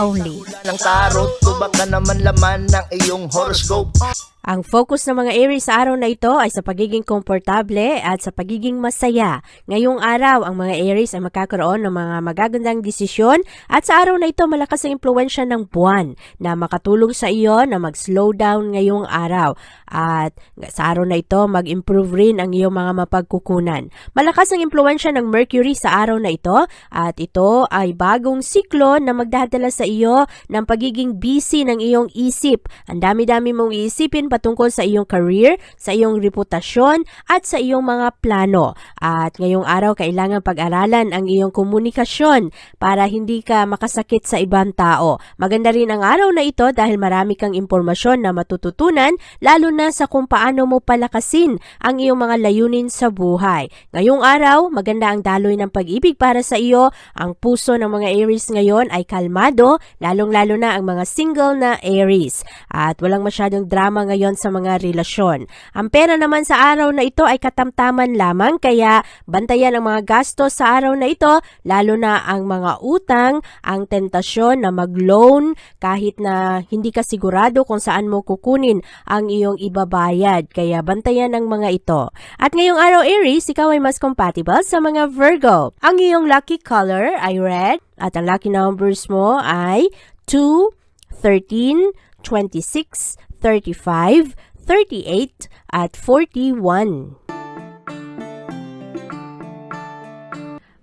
only. ng tarot, tubak ka naman laman ng iyong horoscope Ang focus ng mga Aries sa araw na ito ay sa pagiging komportable at sa pagiging masaya. Ngayong araw, ang mga Aries ay makakaroon ng mga magagandang desisyon at sa araw na ito malakas ang impluensya ng buwan na makatulong sa iyo na mag-slow down ngayong araw. At sa araw na ito, mag-improve rin ang iyong mga mapagkukunan. Malakas ang impluensya ng Mercury sa araw na ito at ito ay bagong siklo na magdadala sa iyo ng pagiging busy ng iyong isip. Ang dami-dami mong iisipin patungkol sa iyong career, sa iyong reputasyon, at sa iyong mga plano. At ngayong araw, kailangan pag-aralan ang iyong komunikasyon para hindi ka makasakit sa ibang tao. Maganda rin ang araw na ito dahil marami kang impormasyon na matututunan, lalo na sa kung paano mo palakasin ang iyong mga layunin sa buhay. Ngayong araw, maganda ang daloy ng pag-ibig para sa iyo. Ang puso ng mga Aries ngayon ay kalmado, lalong-lalo na ang mga single na Aries. At walang masyadong drama ngayon sa mga relasyon. Ang pera naman sa araw na ito ay katamtaman lamang kaya bantayan ang mga gastos sa araw na ito, lalo na ang mga utang, ang tentasyon na mag-loan kahit na hindi ka sigurado kung saan mo kukunin ang iyong ibabayad. Kaya bantayan ang mga ito. At ngayong araw Aries, ikaw ay mas compatible sa mga Virgo. Ang iyong lucky color ay red at ang lucky numbers mo ay 2, 13, 26, 35, 38, at 41.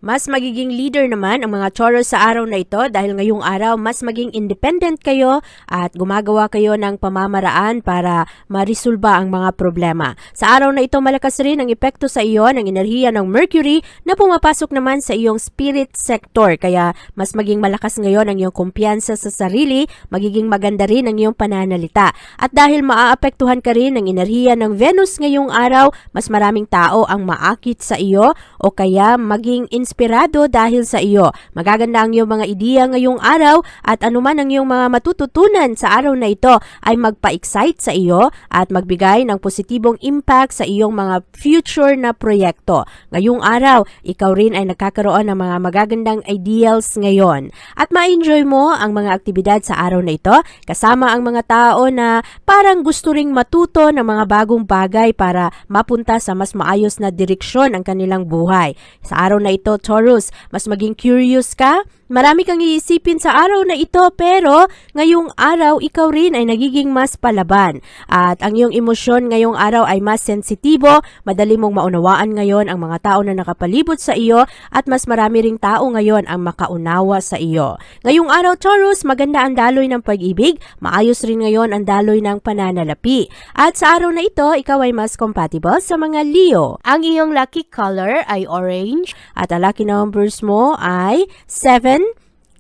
Mas magiging leader naman ang mga Taurus sa araw na ito dahil ngayong araw mas maging independent kayo at gumagawa kayo ng pamamaraan para marisolba ang mga problema. Sa araw na ito malakas rin ang epekto sa iyo ng enerhiya ng Mercury na pumapasok naman sa iyong spirit sector kaya mas maging malakas ngayon ang iyong kumpiyansa sa sarili, magiging maganda rin ang iyong pananalita. At dahil maaapektuhan ka rin ng enerhiya ng Venus ngayong araw, mas maraming tao ang maakit sa iyo o kaya maging inspirado dahil sa iyo. Magaganda ang iyong mga ideya ngayong araw at anuman ang iyong mga matututunan sa araw na ito ay magpa-excite sa iyo at magbigay ng positibong impact sa iyong mga future na proyekto. Ngayong araw, ikaw rin ay nakakaroon ng mga magagandang ideals ngayon. At ma-enjoy mo ang mga aktibidad sa araw na ito kasama ang mga tao na parang gusto ring matuto ng mga bagong bagay para mapunta sa mas maayos na direksyon ang kanilang buhay. Sa araw na ito, Taurus, mas maging curious ka? Marami kang iisipin sa araw na ito pero ngayong araw ikaw rin ay nagiging mas palaban. At ang iyong emosyon ngayong araw ay mas sensitibo, madali mong maunawaan ngayon ang mga tao na nakapalibot sa iyo at mas marami ring tao ngayon ang makaunawa sa iyo. Ngayong araw Taurus, maganda ang daloy ng pag-ibig, maayos rin ngayon ang daloy ng pananalapi. At sa araw na ito, ikaw ay mas compatible sa mga Leo. Ang iyong lucky color ay orange at ang lucky numbers mo ay 7,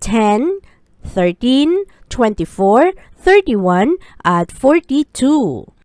10, 13, 24, 31, at 42.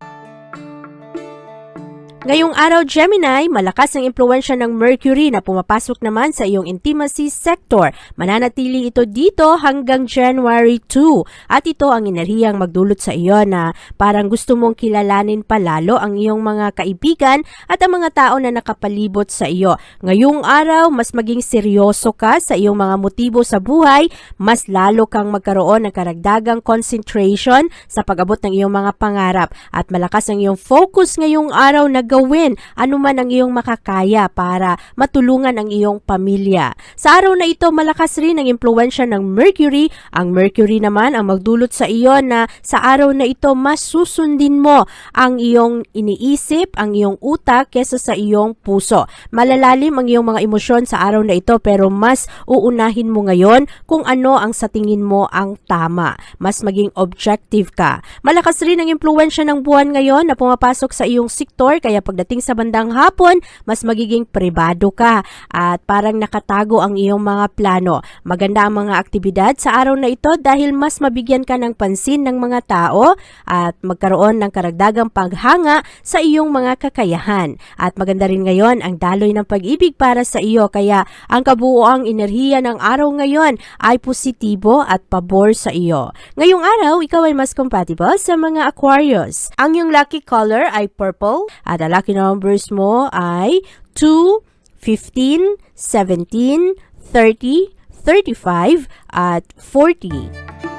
Ngayong araw, Gemini, malakas ang impluensya ng Mercury na pumapasok naman sa iyong intimacy sector. Mananatili ito dito hanggang January 2. At ito ang enerhiyang magdulot sa iyo na parang gusto mong kilalanin palalo ang iyong mga kaibigan at ang mga tao na nakapalibot sa iyo. Ngayong araw, mas maging seryoso ka sa iyong mga motibo sa buhay, mas lalo kang magkaroon ng karagdagang concentration sa pag-abot ng iyong mga pangarap at malakas ang iyong focus ngayong araw na gawin anuman ang iyong makakaya para matulungan ang iyong pamilya. Sa araw na ito, malakas rin ang impluensya ng Mercury. Ang Mercury naman ang magdulot sa iyo na sa araw na ito, mas susundin mo ang iyong iniisip, ang iyong utak kesa sa iyong puso. Malalalim ang iyong mga emosyon sa araw na ito pero mas uunahin mo ngayon kung ano ang sa tingin mo ang tama. Mas maging objective ka. Malakas rin ang impluensya ng buwan ngayon na pumapasok sa iyong sektor kaya pagdating sa bandang hapon, mas magiging pribado ka at parang nakatago ang iyong mga plano. Maganda ang mga aktibidad sa araw na ito dahil mas mabigyan ka ng pansin ng mga tao at magkaroon ng karagdagang paghanga sa iyong mga kakayahan. At maganda rin ngayon ang daloy ng pag-ibig para sa iyo kaya ang kabuoang enerhiya ng araw ngayon ay positibo at pabor sa iyo. Ngayong araw, ikaw ay mas compatible sa mga Aquarius. Ang iyong lucky color ay purple at lucky numbers mo ay 2, 15, 17, 30, 35 at 40.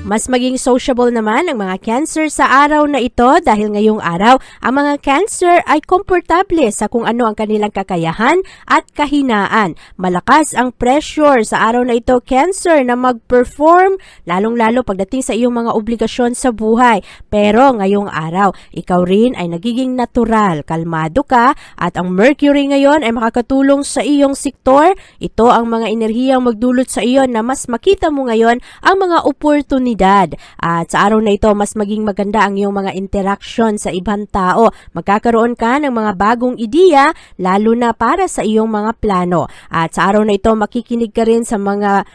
Mas maging sociable naman ang mga cancer sa araw na ito dahil ngayong araw ang mga cancer ay komportable sa kung ano ang kanilang kakayahan at kahinaan. Malakas ang pressure sa araw na ito cancer na mag-perform lalong-lalo pagdating sa iyong mga obligasyon sa buhay. Pero ngayong araw, ikaw rin ay nagiging natural, kalmado ka at ang Mercury ngayon ay makakatulong sa iyong sektor. Ito ang mga enerhiyang magdulot sa iyo na mas makita mo ngayon ang mga oportunidad. At sa araw na ito, mas maging maganda ang iyong mga interaction sa ibang tao. Magkakaroon ka ng mga bagong ideya, lalo na para sa iyong mga plano. At sa araw na ito, makikinig ka rin sa mga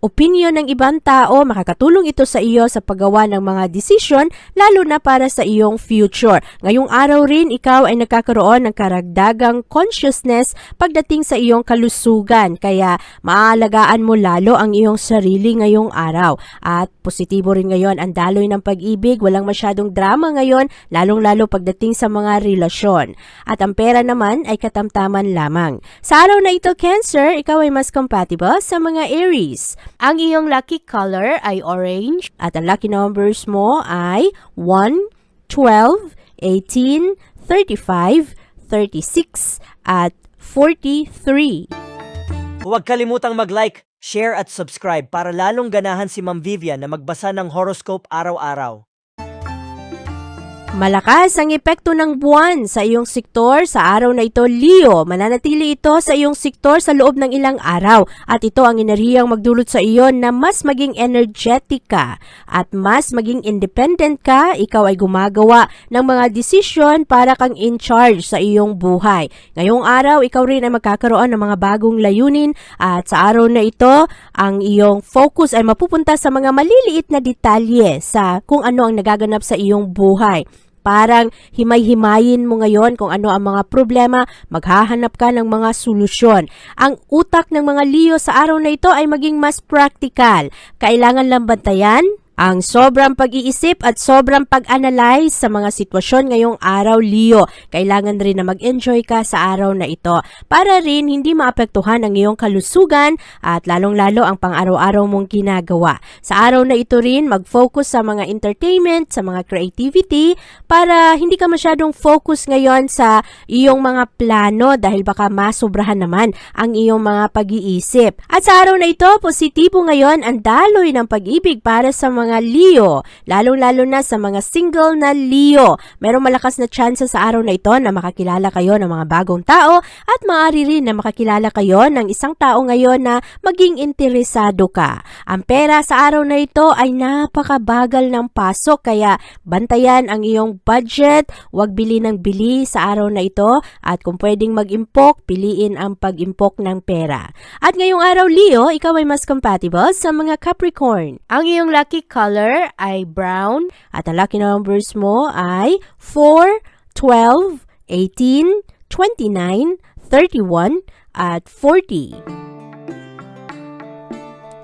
opinion ng ibang tao, makakatulong ito sa iyo sa paggawa ng mga desisyon, lalo na para sa iyong future. Ngayong araw rin, ikaw ay nagkakaroon ng karagdagang consciousness pagdating sa iyong kalusugan, kaya maaalagaan mo lalo ang iyong sarili ngayong araw. At positibo rin ngayon ang daloy ng pag-ibig, walang masyadong drama ngayon, lalong-lalo pagdating sa mga relasyon. At ang pera naman ay katamtaman lamang. Sa araw na ito, Cancer, ikaw ay mas compatible sa mga Aries. Ang iyong lucky color ay orange at ang lucky numbers mo ay 1, 12, 18, 35, 36 at 43. Huwag kalimutang mag-like, share at subscribe para lalong ganahan si Ma'am Vivian na magbasa ng horoscope araw-araw. Malakas ang epekto ng buwan sa iyong sektor sa araw na ito, Leo. Mananatili ito sa iyong sektor sa loob ng ilang araw at ito ang enerhiyang magdulot sa iyo na mas maging energetic ka at mas maging independent ka. Ikaw ay gumagawa ng mga desisyon para kang in charge sa iyong buhay. Ngayong araw, ikaw rin ay magkakaroon ng mga bagong layunin at sa araw na ito, ang iyong focus ay mapupunta sa mga maliliit na detalye sa kung ano ang nagaganap sa iyong buhay. Parang himay-himayin mo ngayon kung ano ang mga problema, maghahanap ka ng mga solusyon. Ang utak ng mga Leo sa araw na ito ay maging mas practical. Kailangan lang bantayan ang sobrang pag-iisip at sobrang pag-analyze sa mga sitwasyon ngayong araw, Leo. Kailangan rin na mag-enjoy ka sa araw na ito para rin hindi maapektuhan ang iyong kalusugan at lalong-lalo ang pang-araw-araw mong ginagawa. Sa araw na ito rin, mag-focus sa mga entertainment, sa mga creativity para hindi ka masyadong focus ngayon sa iyong mga plano dahil baka masobrahan naman ang iyong mga pag-iisip. At sa araw na ito, positibo ngayon ang daloy ng pag-ibig para sa mga Leo, lalong-lalo na sa mga single na Leo. Merong malakas na chance sa araw na ito na makakilala kayo ng mga bagong tao at maaari rin na makakilala kayo ng isang tao ngayon na maging interesado ka. Ang pera sa araw na ito ay napakabagal ng pasok kaya bantayan ang iyong budget, huwag bili ng bili sa araw na ito at kung pwedeng mag-impok, piliin ang pag-impok ng pera. At ngayong araw, Leo, ikaw ay mas compatible sa mga Capricorn. Ang iyong lucky color ay brown at ang lucky numbers mo ay 4, 12, 18, 29, 31 at 40.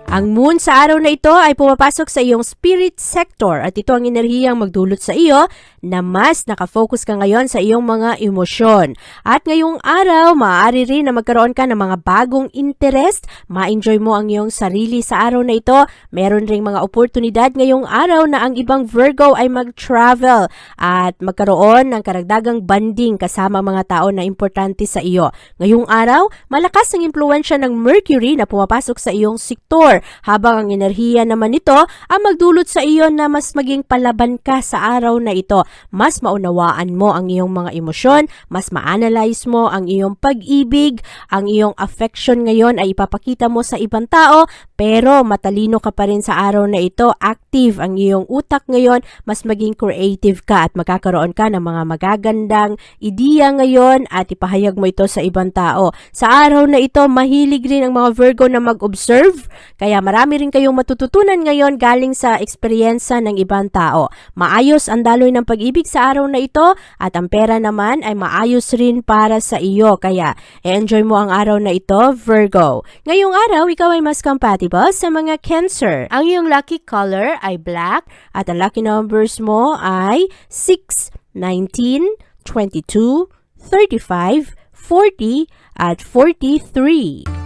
Ang moon sa araw na ito ay pumapasok sa iyong spirit sector at ito ang enerhiyang magdulot sa iyo na mas nakafocus ka ngayon sa iyong mga emosyon. At ngayong araw, maaari rin na magkaroon ka ng mga bagong interest, ma-enjoy mo ang iyong sarili sa araw na ito. Meron ring mga oportunidad ngayong araw na ang ibang Virgo ay mag-travel at magkaroon ng karagdagang banding kasama mga tao na importante sa iyo. Ngayong araw, malakas ang impluensya ng Mercury na pumapasok sa iyong sektor habang ang enerhiya naman nito ang magdulot sa iyo na mas maging palaban ka sa araw na ito. Mas maunawaan mo ang iyong mga emosyon, mas ma-analyze mo ang iyong pag-ibig, ang iyong affection ngayon ay ipapakita mo sa ibang tao pero matalino ka pa rin sa araw na ito, active ang iyong utak ngayon, mas maging creative ka at magkakaroon ka ng mga magagandang ideya ngayon at ipahayag mo ito sa ibang tao. Sa araw na ito, mahilig rin ang mga Virgo na mag-observe, kaya marami rin kayong matututunan ngayon galing sa eksperyensa ng ibang tao. Maayos ang daloy ng pag-ibig sa araw na ito at ang pera naman ay maayos rin para sa iyo. Kaya enjoy mo ang araw na ito, Virgo. Ngayong araw, ikaw ay mas compatible sa mga Cancer. Ang iyong lucky color ay black at ang lucky numbers mo ay 6, 19, 22, 35, 40 at 43.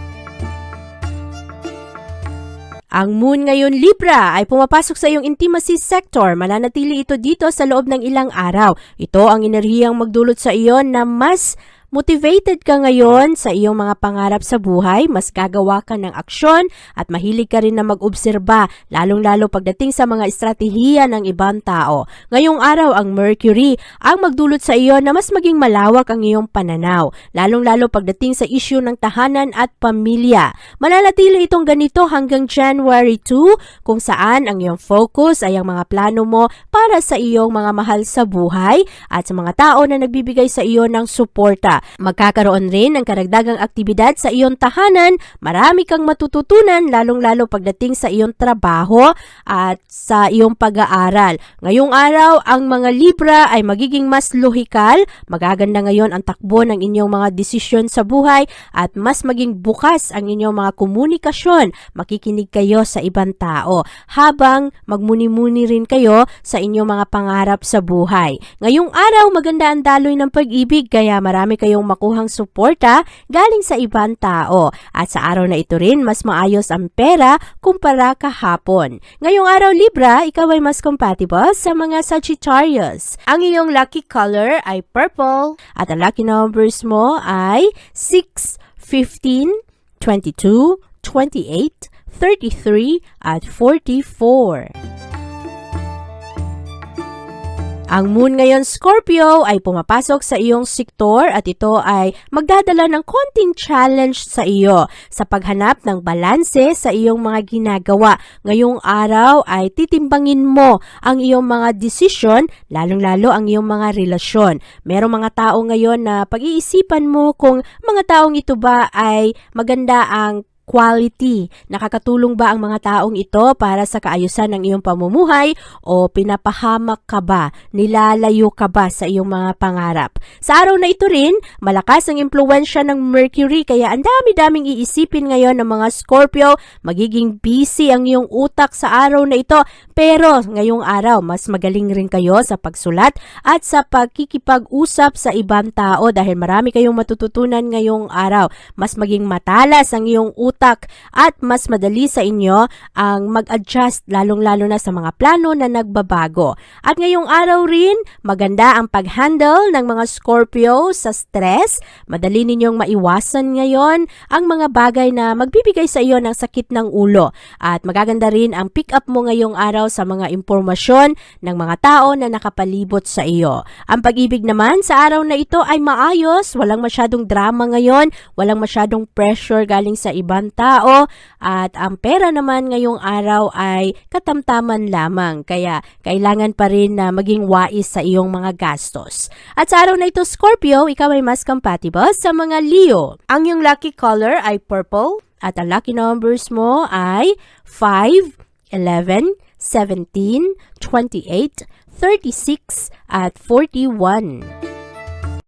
Ang moon ngayon Libra ay pumapasok sa iyong intimacy sector. Mananatili ito dito sa loob ng ilang araw. Ito ang enerhiyang magdulot sa iyo na mas Motivated ka ngayon sa iyong mga pangarap sa buhay, mas gagawa ka ng aksyon at mahilig ka rin na mag-obserba, lalong-lalo pagdating sa mga estratehiya ng ibang tao. Ngayong araw ang Mercury ang magdulot sa iyo na mas maging malawak ang iyong pananaw, lalong-lalo pagdating sa issue ng tahanan at pamilya. Mananatili itong ganito hanggang January 2 kung saan ang iyong focus ay ang mga plano mo para sa iyong mga mahal sa buhay at sa mga tao na nagbibigay sa iyo ng suporta. Magkakaroon rin ng karagdagang aktibidad sa iyong tahanan, marami kang matututunan lalong-lalo pagdating sa iyong trabaho at sa iyong pag-aaral. Ngayong araw, ang mga Libra ay magiging mas lohikal, magaganda ngayon ang takbo ng inyong mga desisyon sa buhay at mas maging bukas ang inyong mga komunikasyon. Makikinig kayo sa ibang tao habang magmuni-muni rin kayo sa inyong mga pangarap sa buhay. Ngayong araw, maganda ang daloy ng pag-ibig kaya marami kayong makuhang suporta galing sa ibang tao. At sa araw na ito rin, mas maayos ang pera kumpara kahapon. Ngayong araw Libra, ikaw ay mas compatible sa mga Sagittarius. Ang iyong lucky color ay purple at ang lucky numbers mo ay 6, 15, 22, 28, 33 at 44. Ang moon ngayon Scorpio ay pumapasok sa iyong sektor at ito ay magdadala ng konting challenge sa iyo sa paghanap ng balanse sa iyong mga ginagawa. Ngayong araw ay titimbangin mo ang iyong mga desisyon, lalong-lalo ang iyong mga relasyon. Merong mga tao ngayon na pag-iisipan mo kung mga taong ito ba ay maganda ang quality. Nakakatulong ba ang mga taong ito para sa kaayusan ng iyong pamumuhay o pinapahamak ka ba? Nilalayo ka ba sa iyong mga pangarap? Sa araw na ito rin, malakas ang impluensya ng Mercury kaya ang dami-daming iisipin ngayon ng mga Scorpio. Magiging busy ang iyong utak sa araw na ito pero ngayong araw mas magaling rin kayo sa pagsulat at sa pagkikipag-usap sa ibang tao dahil marami kayong matututunan ngayong araw. Mas maging matalas ang iyong utak at mas madali sa inyo ang mag-adjust lalong-lalo na sa mga plano na nagbabago. At ngayong araw rin, maganda ang pag-handle ng mga Scorpio sa stress. Madali ninyong maiwasan ngayon ang mga bagay na magbibigay sa iyo ng sakit ng ulo. At magaganda rin ang pick up mo ngayong araw sa mga impormasyon ng mga tao na nakapalibot sa iyo. Ang pag-ibig naman sa araw na ito ay maayos, walang masyadong drama ngayon, walang masyadong pressure galing sa ibang tao at ang pera naman ngayong araw ay katamtaman lamang kaya kailangan pa rin na maging wais sa iyong mga gastos. At sa araw na ito Scorpio, ikaw ay mas compatible sa mga Leo. Ang iyong lucky color ay purple at ang lucky numbers mo ay 5, 11, 17, 28, 36 at 41.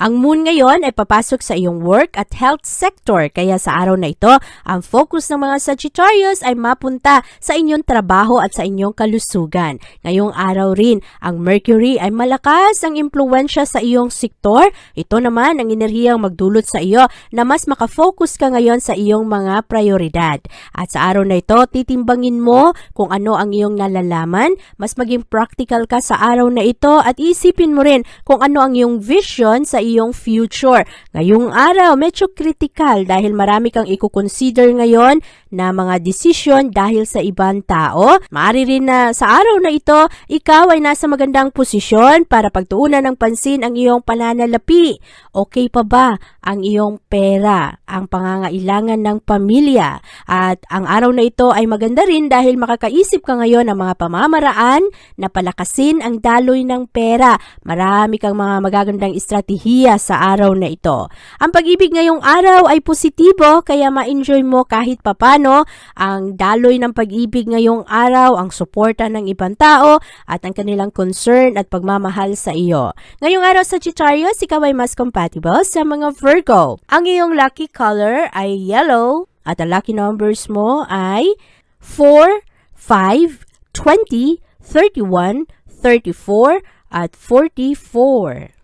Ang moon ngayon ay papasok sa iyong work at health sector kaya sa araw na ito, ang focus ng mga Sagittarius ay mapunta sa inyong trabaho at sa inyong kalusugan. Ngayong araw rin, ang Mercury ay malakas ang impluensya sa iyong sektor. Ito naman ang enerhiyang magdulot sa iyo na mas makafocus ka ngayon sa iyong mga prioridad. At sa araw na ito, titimbangin mo kung ano ang iyong nalalaman, mas maging practical ka sa araw na ito at isipin mo rin kung ano ang iyong vision sa iyong future. Ngayong araw, medyo critical dahil marami kang i-consider ngayon na mga desisyon dahil sa ibang tao. Maari rin na sa araw na ito, ikaw ay nasa magandang posisyon para pagtuunan ng pansin ang iyong pananalapi. Okay pa ba ang iyong pera, ang pangangailangan ng pamilya? At ang araw na ito ay maganda rin dahil makakaisip ka ngayon ng mga pamamaraan na palakasin ang daloy ng pera. Marami kang mga magagandang estratehiya sa araw na ito. Ang pag-ibig ngayong araw ay positibo kaya ma-enjoy mo kahit papano ang daloy ng pag-ibig ngayong araw, ang suporta ng ibang tao at ang kanilang concern at pagmamahal sa iyo. Ngayong araw Sagittarius, ikaw ay mas compatible sa mga Virgo. Ang iyong lucky color ay yellow at ang lucky numbers mo ay 4, 5, 20, 31, 34 at 44.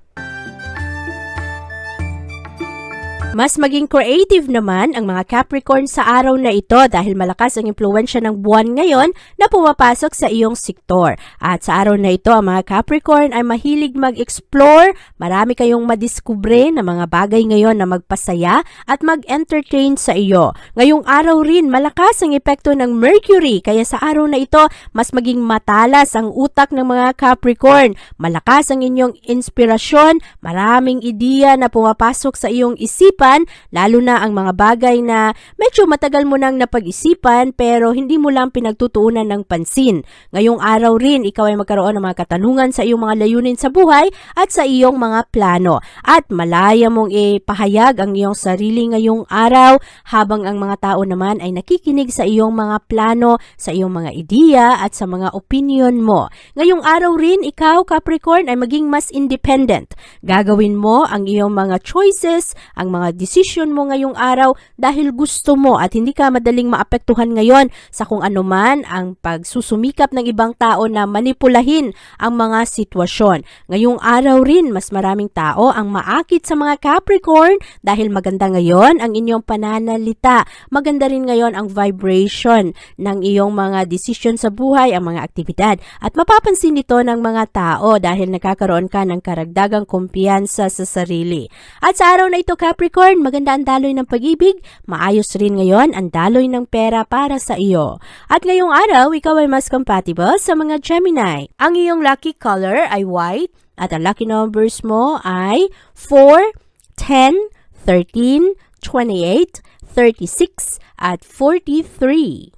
Mas maging creative naman ang mga Capricorn sa araw na ito dahil malakas ang impluensya ng buwan ngayon na pumapasok sa iyong sektor. At sa araw na ito, ang mga Capricorn ay mahilig mag-explore, marami kayong madiskubre na mga bagay ngayon na magpasaya at mag-entertain sa iyo. Ngayong araw rin, malakas ang epekto ng Mercury kaya sa araw na ito, mas maging matalas ang utak ng mga Capricorn. Malakas ang inyong inspirasyon, maraming ideya na pumapasok sa iyong isipan, lalo na ang mga bagay na medyo matagal mo nang napag-isipan pero hindi mo lang pinagtutuunan ng pansin. Ngayong araw rin, ikaw ay magkaroon ng mga katanungan sa iyong mga layunin sa buhay at sa iyong mga plano. At malaya mong ipahayag ang iyong sarili ngayong araw habang ang mga tao naman ay nakikinig sa iyong mga plano, sa iyong mga ideya at sa mga opinion mo. Ngayong araw rin, ikaw Capricorn ay maging mas independent. Gagawin mo ang iyong mga choices, ang mga decision mo ngayong araw dahil gusto mo at hindi ka madaling maapektuhan ngayon sa kung ano man ang pagsusumikap ng ibang tao na manipulahin ang mga sitwasyon. Ngayong araw rin, mas maraming tao ang maakit sa mga Capricorn dahil maganda ngayon ang inyong pananalita. Maganda rin ngayon ang vibration ng iyong mga decision sa buhay, ang mga aktibidad. At mapapansin nito ng mga tao dahil nakakaroon ka ng karagdagang kumpiyansa sa sarili. At sa araw na ito, Capricorn, maganda ang daloy ng pag-ibig. Maayos rin ngayon ang daloy ng pera para sa iyo. At ngayong araw, ikaw ay mas compatible sa mga Gemini. Ang iyong lucky color ay white at ang lucky numbers mo ay 4, 10, 13, 28, 36 at 43.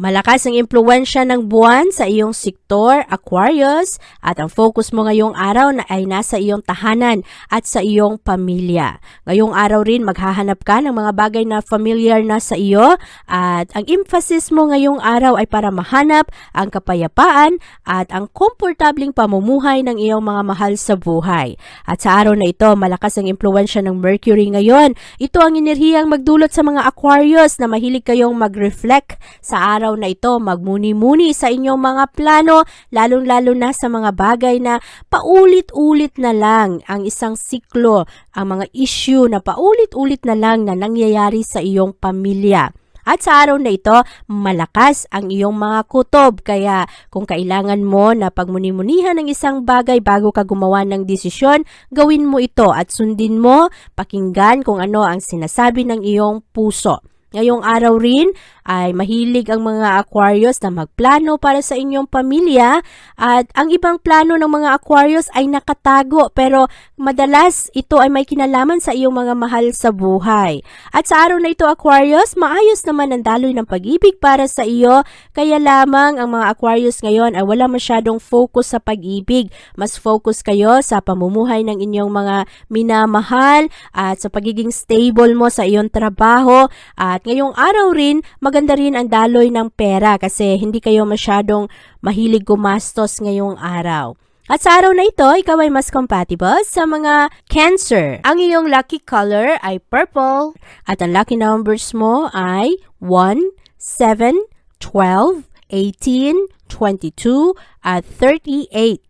Malakas ang impluensya ng buwan sa iyong sektor, Aquarius, at ang focus mo ngayong araw na ay nasa iyong tahanan at sa iyong pamilya. Ngayong araw rin maghahanap ka ng mga bagay na familiar na sa iyo at ang emphasis mo ngayong araw ay para mahanap ang kapayapaan at ang komportabling pamumuhay ng iyong mga mahal sa buhay. At sa araw na ito, malakas ang impluensya ng Mercury ngayon. Ito ang enerhiyang magdulot sa mga Aquarius na mahilig kayong mag-reflect sa araw na ito, magmuni-muni sa inyong mga plano, lalong-lalo na sa mga bagay na paulit-ulit na lang ang isang siklo, ang mga issue na paulit-ulit na lang na nangyayari sa iyong pamilya. At sa araw na ito, malakas ang iyong mga kutob. Kaya kung kailangan mo na pagmuni-munihan ng isang bagay bago ka gumawa ng desisyon, gawin mo ito at sundin mo, pakinggan kung ano ang sinasabi ng iyong puso. Ngayong araw rin ay mahilig ang mga Aquarius na magplano para sa inyong pamilya at ang ibang plano ng mga Aquarius ay nakatago pero madalas ito ay may kinalaman sa iyong mga mahal sa buhay. At sa araw na ito Aquarius, maayos naman ang daloy ng pag-ibig para sa iyo kaya lamang ang mga Aquarius ngayon ay wala masyadong focus sa pag-ibig. Mas focus kayo sa pamumuhay ng inyong mga minamahal at sa pagiging stable mo sa iyong trabaho at ngayong araw rin, maganda rin ang daloy ng pera kasi hindi kayo masyadong mahilig gumastos ngayong araw. At sa araw na ito, ikaw ay mas compatible sa mga Cancer. Ang iyong lucky color ay purple at ang lucky numbers mo ay 1, 7, 12, 18, 22 at 38.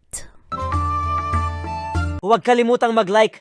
Huwag kalimutang mag-like,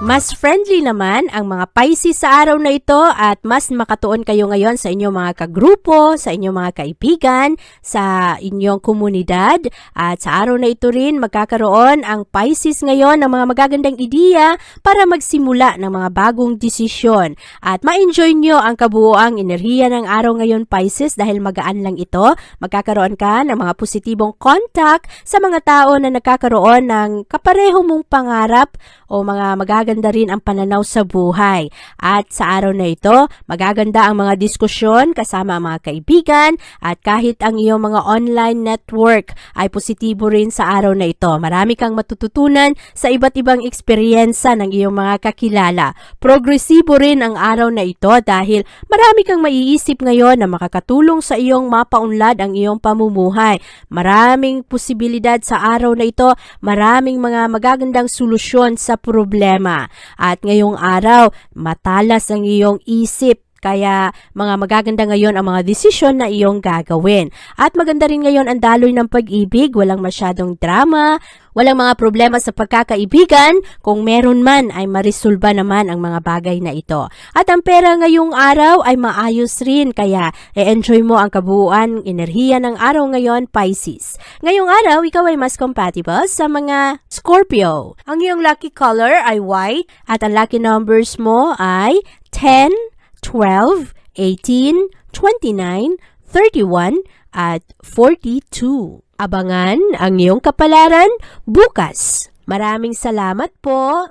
Mas friendly naman ang mga Pisces sa araw na ito at mas makatuon kayo ngayon sa inyong mga kagrupo, sa inyong mga kaibigan, sa inyong komunidad. At sa araw na ito rin magkakaroon ang Pisces ngayon ng mga magagandang ideya para magsimula ng mga bagong desisyon. At ma-enjoy nyo ang kabuoang enerhiya ng araw ngayon Pisces dahil magaan lang ito. Magkakaroon ka ng mga positibong contact sa mga tao na nagkakaroon ng kapareho mong pangarap o mga magaganda rin ang pananaw sa buhay. At sa araw na ito, magaganda ang mga diskusyon kasama ang mga kaibigan at kahit ang iyong mga online network ay positibo rin sa araw na ito. Marami kang matututunan sa iba't ibang eksperyensa ng iyong mga kakilala. Progresibo rin ang araw na ito dahil marami kang maiisip ngayon na makakatulong sa iyong mapaunlad ang iyong pamumuhay. Maraming posibilidad sa araw na ito, maraming mga magagandang solusyon sa problema. At ngayong araw, matalas ang iyong isip kaya mga magaganda ngayon ang mga desisyon na iyong gagawin. At maganda rin ngayon ang daloy ng pag-ibig, walang masyadong drama, walang mga problema sa pagkakaibigan, kung meron man ay marisolba naman ang mga bagay na ito. At ang pera ngayong araw ay maayos rin, kaya e-enjoy mo ang kabuuan, enerhiya ng araw ngayon, Pisces. Ngayong araw, ikaw ay mas compatible sa mga Scorpio. Ang iyong lucky color ay white at ang lucky numbers mo ay 10, 12, 18, 29, 31, at 42. Abangan ang iyong kapalaran bukas. Maraming salamat po.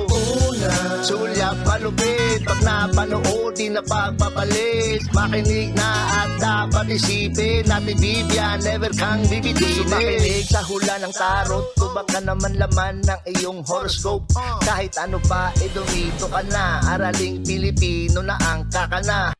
sulyap malupit Pag napanood, di na pagpapalit Makinig na at dapat isipin Natin Vivian, never kang bibitinin Makinig sa hula ng tarot Tubak ka naman laman ng iyong horoscope. Kahit ano pa, eh dumito ka na. Araling Pilipino na ang kakana